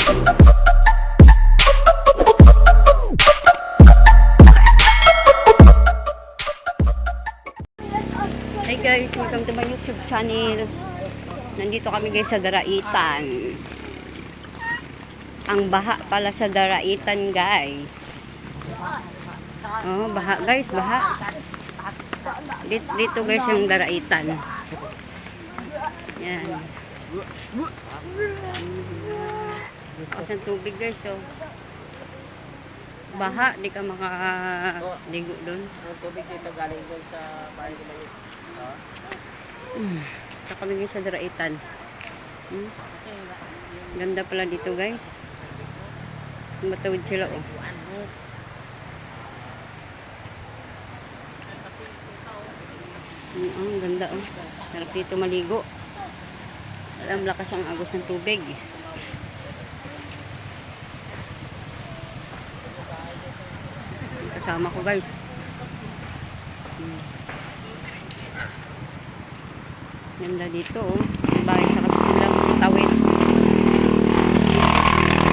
Hi guys, welcome to my YouTube channel. Nandito kami guys sa Daraitan. Ang baha pala sa Daraitan guys. Oh, baha guys, baha. Dito, dito guys yung Daraitan. Yan. Lakas ng tubig guys, oh. Baha, di ka makaligo doon. Ang tubig dito galing doon sa bahay ni Manit. Sa kami ngayon sa Daraitan. Hmm? Ganda pala dito guys. Matawid sila oh. Hmm, ang ganda oh. Sarap dito maligo. Alam lakas ang agos ng tubig. Kasama ko guys. Ganda dito oh. Bahay sa kabilang tawid.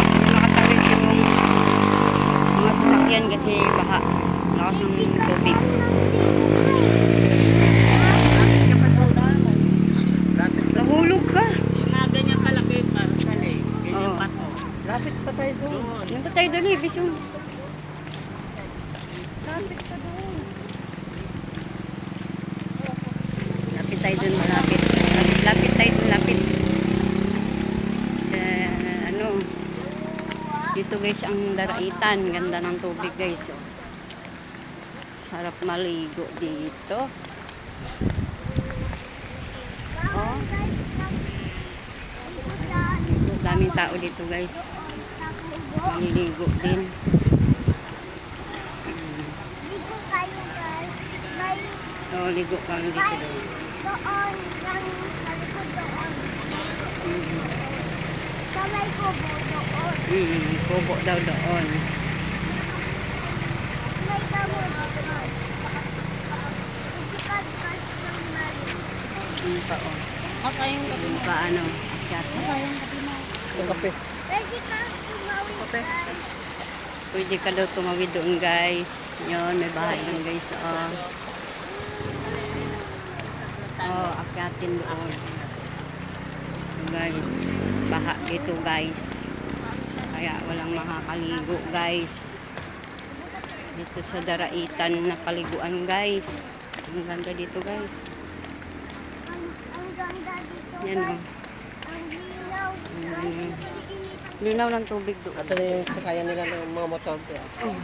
Hindi makatawid yung mga sasakyan kasi baha. Lakas ng tubig. Nahulog ka. Mga ganyan kalaki para sa lake. Ganyan Oo. pato. Lapit pa tayo doon. Yung pa tayo doon, ibis yung... Lapit ka doon. Lapit tayo doon, malapit. Lapit, lapit tayo doon, lapit. Eh, ano, dito guys ang daraitan. Ganda ng tubig guys. Oh. Sarap maligo dito. Oh. Daming tao dito guys. Maliligo din. Dito kayo guys. Oh, ligo kami dito doon. doon lang malikod doon. Mm. Sa may kubo doon. Mm, kubo daw doon. May damo doon. Mali. Yung pa oh. Kakayong Yung pa ano, akyat. Yung kape. Pwede ka tumawid guys. Pwede ka daw tumawid doon guys. Yun, may bahay doon guys. Oh. Oh, akyatin doon. Guys, baha dito guys. Kaya walang makakaligo guys. Dito sa daraitan na paliguan guys. Ang ganda dito guys. Ang, ang ganda dito Yan oh. Ang linaw. Linaw ng tubig doon. Ito na yung sakayan nila ng mga motor. Ang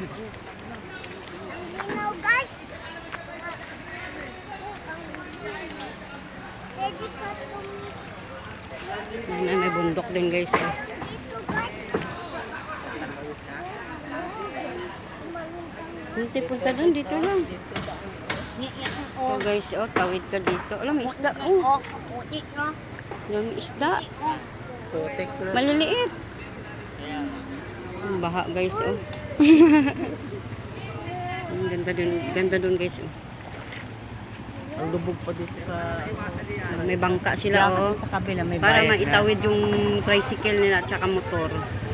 linaw guys. Yan, may bundok din guys. Guys. Hindi punta doon, dito lang. Oh guys, oh, tawid ka dito. Alam, may isda. Oh, Putik no? yung isda. Putik na. Maliliit. Ang baha guys, oh. Ang ganda dun, ganda dun guys. Oh. Ang lubog pa dito sa... May bangka sila, oh. Sa kabila may Para bayad na. maitawid yung tricycle nila at saka motor.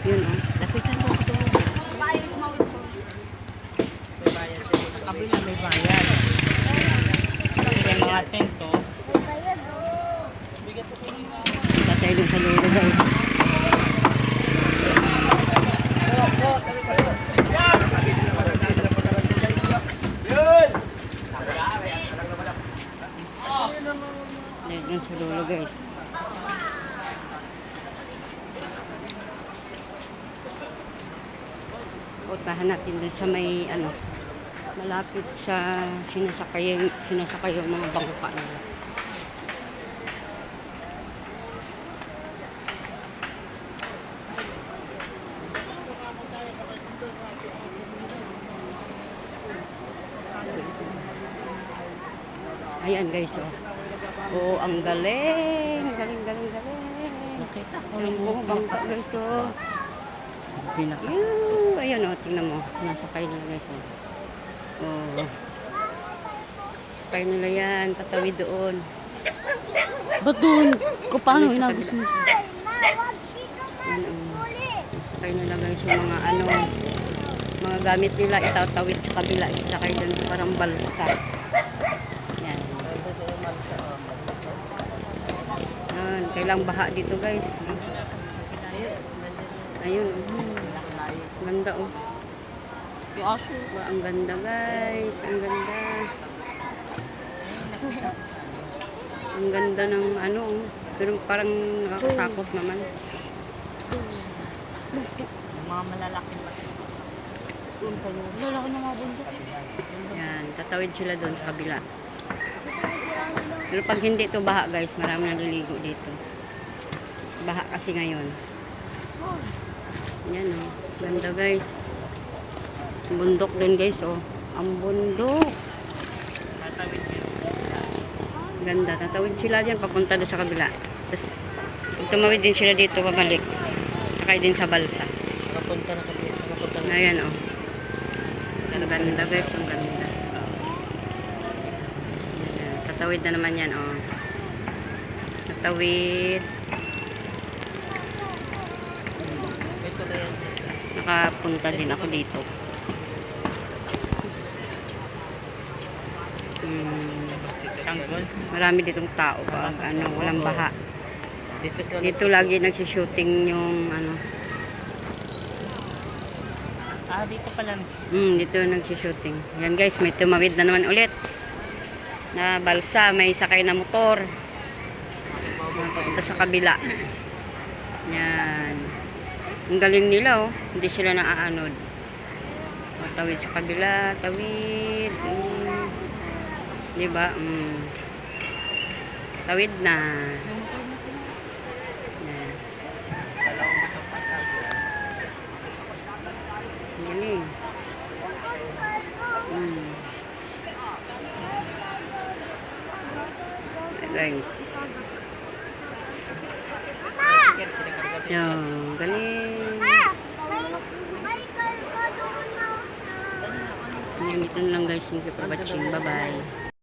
Yun, oh. Lapitan mo ito. May bayad. Sa kabila may bayad. May mga tento. Bayad oh. Patay dun sa lolo guys. Patay dun sa lolo guys. Puntahan natin dun sa may ano malapit sa sinasakay sinasakay yung mga bangka nila. Ayan guys, oh. Oo, ang galing. Galing, galing, galing. Nakita ko Yung buong bangka guys, oh. Pinaka. Yung, ayan, oh. Tingnan mo. Nasa kayo nila guys, oh. Oh. Sakay nila yan. Patawid doon. Ba't doon? Kung paano inagos mo? Yan, oh. Sasakay nila guys yung mga ano, mga gamit nila itatawid sa kabila. Isasakay doon parang balsa. Yan. Yan. Kailang baha dito guys. Ayun. Ganda oh. Ba, ang ganda guys. Ang ganda. Ang ganda ng ano. oh. Pero parang nakakatakot naman. Mga malalaki pa. Lalaki ng mga bundok. Yan, tatawid sila doon sa kabila. Pero pag hindi to baha guys, marami naliligo dito. Baha kasi ngayon. Yan oh, ganda guys. Bundok din guys oh. Ang bundok. Ganda, tatawid sila diyan papunta doon sa kabila. Tapos tumawid din sila dito pabalik. Sakay din sa balsa. Nakapunta na na. Ayan oh. Ang ganda guys, ang ganda. Ayan, Tatawid na naman yan oh. Tatawid. Ito na yan. Nakapunta din ako dito. Hmm, marami ditong tao pag ano, walang baha. Dito lagi nagsishooting yung ano, Ah, dito pa lang. hmm, dito nagsishooting. Yan guys, may tumawid na naman ulit. Na balsa, may sakay na motor. Papunta sa kabila. Yan. Ang galing nila oh. Hindi sila naaanod. O, tawid sa kabila, tawid. Mm. Di ba? Mm. Tawid na. Yan. Dalawang bato pa tayo. Galing. Mm. Guys. Yan. Galing. Yan, ito lang guys. Thank you for watching. Bye-bye.